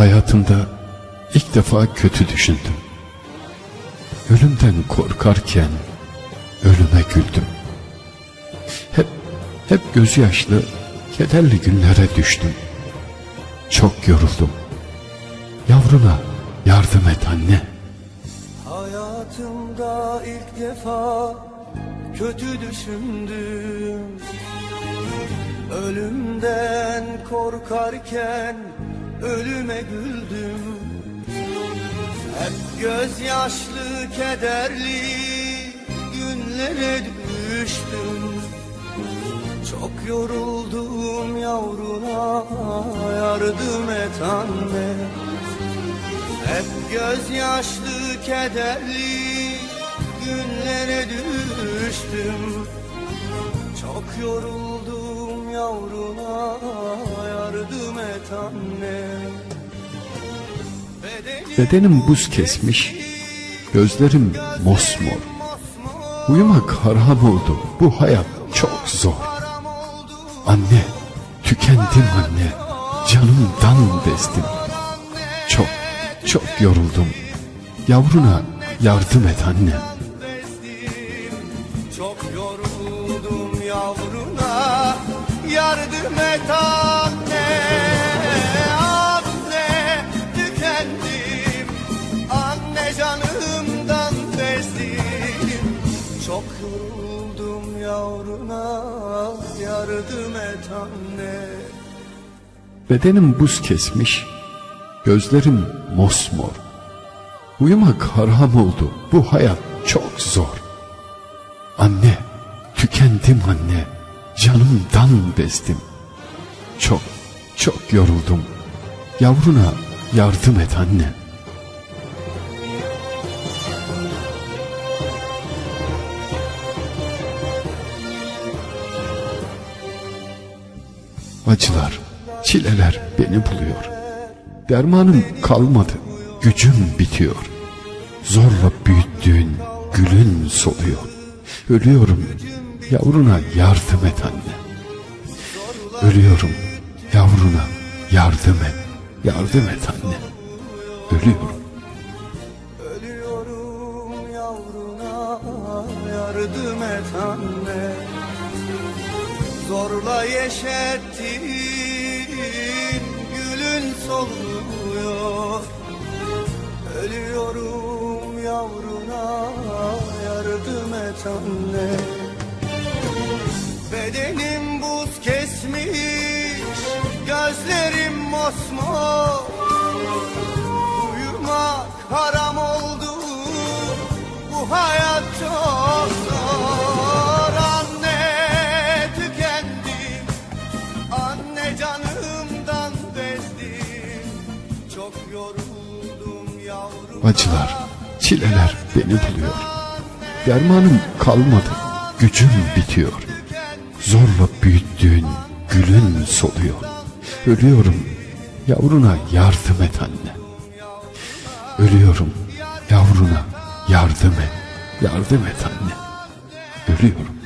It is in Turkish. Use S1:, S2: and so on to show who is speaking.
S1: Hayatımda ilk defa kötü düşündüm. Ölümden korkarken ölüme güldüm. Hep, hep gözyaşlı, kederli günlere düştüm. Çok yoruldum. Yavruna yardım et anne.
S2: Hayatımda ilk defa kötü düşündüm Ölümden korkarken ölüme güldüm. Hep gözyaşlı kederli günlere düştüm. Çok yoruldum yavruna yardım et anne. Hep gözyaşlı kederli günlere düştüm. Çok yoruldum yavruna Bedenim,
S1: buz kesmiş, gözlerim mosmor. Uyumak haram oldu, bu hayat çok zor. Anne, tükendim anne, canımdan bezdim. Çok, çok yoruldum. Yavruna yardım et anne.
S2: Canımdan bezdim Çok yoruldum yavruna yardım et anne
S1: Bedenim buz kesmiş, gözlerim mosmor. Uyumak haram oldu, bu hayat çok zor. Anne, tükendim anne, canımdan bezdim. Çok, çok yoruldum. Yavruna yardım et anne. Acılar, çileler beni buluyor. Dermanım kalmadı, gücüm bitiyor. Zorla büyüttüğün gülün soluyor. Ölüyorum, yavruna yardım et anne. Ölüyorum, yavruna yardım et, yardım et anne. Ölüyorum.
S2: Ölüyorum yavruna yardım et anne Zorla yeşettin gülün soluyor. Ölüyorum yavruna yardım et anne. Bedenim buz kesmiş gözlerim mosmor
S1: Acılar, çileler beni buluyor. Dermanım kalmadı, gücüm bitiyor. Zorla büyüttüğün gülün soluyor. Ölüyorum, yavruna yardım et anne. Ölüyorum, yavruna yardım et, yardım et anne. Ölüyorum.